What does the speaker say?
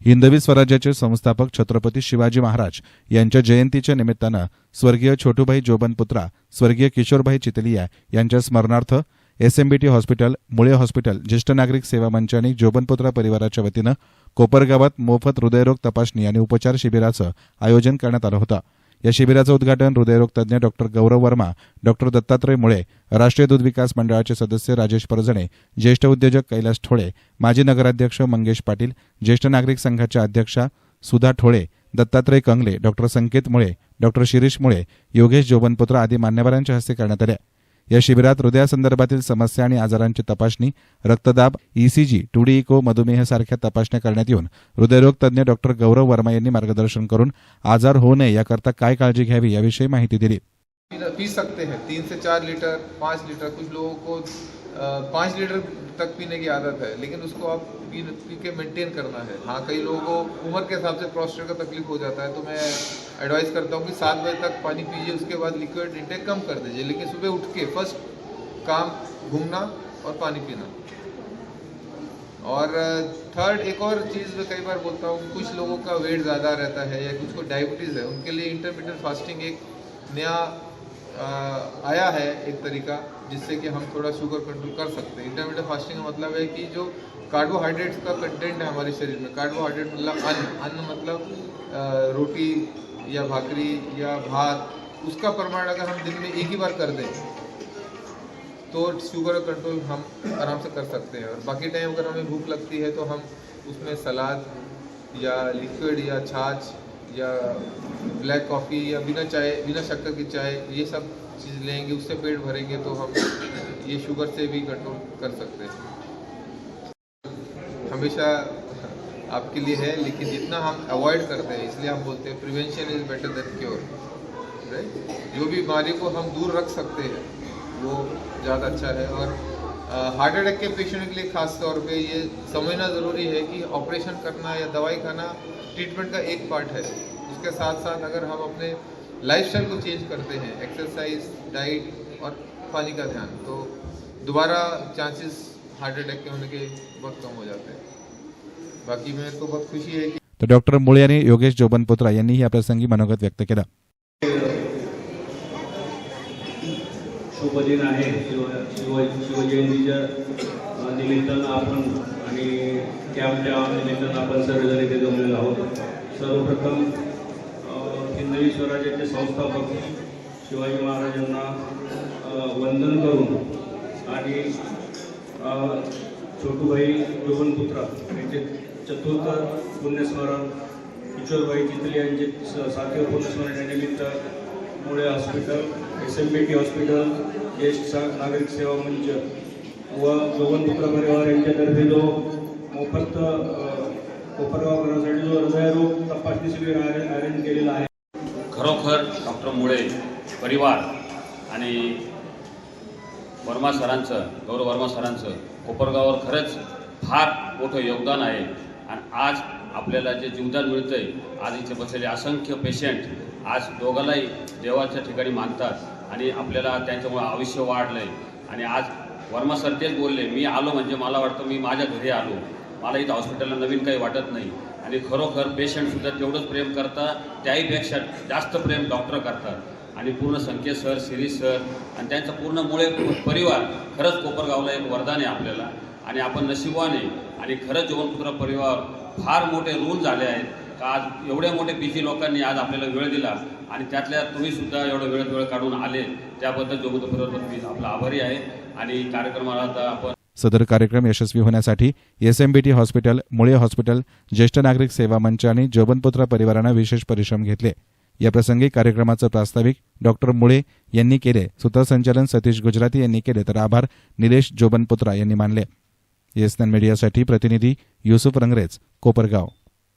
हिंदवी स्वराज्याचे संस्थापक छत्रपती शिवाजी महाराज यांच्या जयंतीच्या निमित्तानं स्वर्गीय छोटूभाई जोबनपुत्रा स्वर्गीय किशोरभाई चितलिया यांच्या स्मरणार्थ एसएमबीटी हॉस्पिटल मुळे हॉस्पिटल ज्येष्ठ नागरिक सेवा मंच आणि जोबनपुत्रा परिवाराच्या वतीनं कोपरगावात मोफत हृदयरोग तपासणी आणि उपचार शिबिराचं आयोजन करण्यात आलं होतं. या शिबिराचं उद्घाटन हृदयरोग तज्ज्ञ डॉक्टर गौरव वर्मा डॉक्टर दत्तात्रय मुळे राष्ट्रीय दूध विकास मंडळाचे सदस्य राजेश परजणे ज्येष्ठ उद्योजक कैलास ठोळे माजी नगराध्यक्ष मंगेश पाटील ज्येष्ठ नागरिक संघाच्या अध्यक्षा सुधा ठोळे दत्तात्रय कंगले डॉक्टर संकेत मुळे डॉक्टर शिरीष मुळे योगेश जोबनपुत्र आदी मान्यवरांच्या हस्ते करण्यात आल्या या शिबिरात हृदयासंदर्भातील समस्या आणि आजारांची तपासणी रक्तदाब ईसीजी टूडी इको मधुमेह सारख्या तपासण्या करण्यात येऊन हृदयरोग तज्ज्ञ डॉक्टर गौरव वर्मा यांनी मार्गदर्शन करून आजार होऊ नये याकरता काय काळजी घ्यावी याविषयी माहिती दिली. पी- सकते हैं तीन से चार लीटर पाँच लीटर कुछ लोगों को पाँच लीटर तक पीने की आदत है लेकिन उसको आप पी पी के मेंटेन करना है। हाँ कई लोगों को उम्र के हिसाब से प्रोस्टेट का तकलीफ़ हो जाता है तो मैं एडवाइस करता हूँ कि सात बजे तक पानी पीजिए उसके बाद लिक्विड इंटेक कम कर दीजिए लेकिन सुबह उठ के फ़र्स्ट काम घूमना और पानी पीना। और थर्ड एक और चीज़ मैं कई बार बोलता हूँ कुछ लोगों का वेट ज़्यादा रहता है या कुछ को डायबिटीज़ है उनके लिए इंटरमीडिएट फास्टिंग एक नया अ, आया है एक तरीका। जिससे कि हम थोड़ा शुगर कंट्रोल कर सकते हैं। इंटरमीडिएट फास्टिंग का मतलब है कि जो कार्बोहाइड्रेट्स का कंटेंट है हमारे शरीर में कार्बोहाइड्रेट मतलब अन्न। अन्न मतलब रोटी या भाकरी या भात, उसका प्रमाण अगर हम दिन में एक ही बार कर दें तो शुगर कंट्रोल हम आराम से कर सकते हैं। और बाकी टाइम अगर हमें भूख लगती है तो हम उसमें सलाद या लिक्विड या छाछ या ब्लैक कॉफ़ी या बिना चाय, बिना शक्कर की चाय, ये सब चीज़ लेंगे, उससे पेट भरेंगे तो हम ये शुगर से भी कंट्रोल कर सकते हैं। हमेशा आपके लिए है, लेकिन जितना हम अवॉइड करते हैं, इसलिए हम बोलते हैं prevention is better than cure right जो भी बीमारी को हम दूर रख सकते हैं, वो ज़्यादा अच्छा है। और हार्ट अटैक के पेशेंट के लिए खास तौर पे ये समझना ज़रूरी है कि ऑपरेशन करना या दवाई खाना ट्रीटमेंट का एक पार्ट है। उसके साथ साथ अगर हम अपने लाइफस्टाइल को चेंज करते हैं एक्सरसाइज डाइट और पानी का ध्यान तो दोबारा चांसेस हार्ट अटैक के होने के बहुत कम हो जाते हैं। बाकी मेरे को बहुत खुशी है कि तर डॉक्टर मुळे आणि योगेश जोबनपुत्रा यांनीही या प्रसंगी मनोगत व्यक्त केलं. शुभ दिन आहे. शिव शिव शिवजयंतीच्या निमित्तानं आपण आणि कॅम्पच्या निमित्तानं आपण सर्वजण इथे जमलेलो आहोत. सर्वप्रथम हिंदवी स्वराज्याचे संस्थापक शिवाजी महाराजांना वंदन करून आणि छोटूभाई जोगनपुत्रा यांचे चतुर्थ पुण्यस्मरण किशोरभाई चितले यांचे स- सातवे पुण्यस्मरण निमित्त Mule hospital S M B T hospital ज्येष्ठ सा- नागरिक सेवा मंच व जोगनपुत्र परिवार यांच्यातर्फे जो मोफत कोपरगाव करण्यासाठी जो हृदयरोग तपासणी शिबिर अरेंज केलेला आहे. खरोखर डॉक्टर मुळे परिवार आणि वर्मा सरांचं गौरव वर्मा सरांचं कोपरगाववर खरंच फार मोठं योगदान आहे. आणि आज आपल्याला जे जीवदान मिळतं आहे आज इथे बसलेले असंख्य पेशंट आज दोघांनाही देवाच्या ठिकाणी मानतात आणि आपल्याला त्यांच्यामुळे आयुष्य वाढलं आहे आणि आज वर्मा सर तेच बोलले मी आलो म्हणजे मला वाटतं मी माझ्या घरी आलो. मला इथं हॉस्पिटलला नवीन काही वाटत नाही. आणि खरोखर पेशंटसुद्धा तेवढंच प्रेम करतात त्याहीपेक्षा जास्त प्रेम डॉक्टर करतात. आणि पूर्ण संकेत सर शिरीष सर आणि त्यांचा पूर्ण मुळे परिवार खरंच कोपरगावला एक वरदान आहे आपल्याला. आणि आपण नशिबाने आहे आणि खरंच जोगनपुत्र परिवार फार मोठे रूल झाले आहेत. का आज एवढ्या मोठे बिझी लोकांनी आज आपल्याला वेळ दिला आणि त्यातल्या तुम्हीसुद्धा एवढं वेळ वेळ काढून आले त्याबद्दल जोगनपुत्र परिवार मी आपला आभारी आहे. आणि कार्यक्रमाला आता आपण सदर कार्यक्रम यशस्वी होण्यासाठी एसएमबीटी हॉस्पिटल मुळे हॉस्पिटल ज्येष्ठ नागरिक सेवा मंच आणि जोबनपुत्रा परिवारानं विशेष परिश्रम घेतले. या प्रसंगी कार्यक्रमाचं प्रास्ताविक डॉक्टर मुळे यांनी केले. सूत्रसंचालन सतीश गुजराती यांनी केले. तर आभार निलेश जोबनपुत्रा यांनी मानले. येसनन मीडियासाठी प्रतिनिधी युसुफ रंगरेज कोपरगाव.